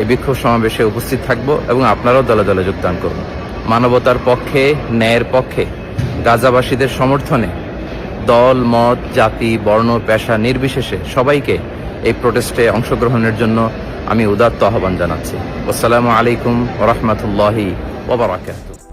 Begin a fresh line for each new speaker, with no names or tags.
এই বিক্ষোভ সমাবেশে উপস্থিত থাকব এবং আপনারাও দলে দলে যোগদান করুন মানবতার পক্ষে, ন্যায়ের পক্ষে, গাজাবাসীদের সমর্থনে দল, মত, জাতি, বর্ণ, পেশা নির্বিশেষে সবাইকে এই প্রোটেস্টে অংশগ্রহণের জন্য আমি উদাত্ত আহ্বান জানাচ্ছি। আসসালামু আলাইকুম রহমতুল্লাহি ওবরাকাতুহ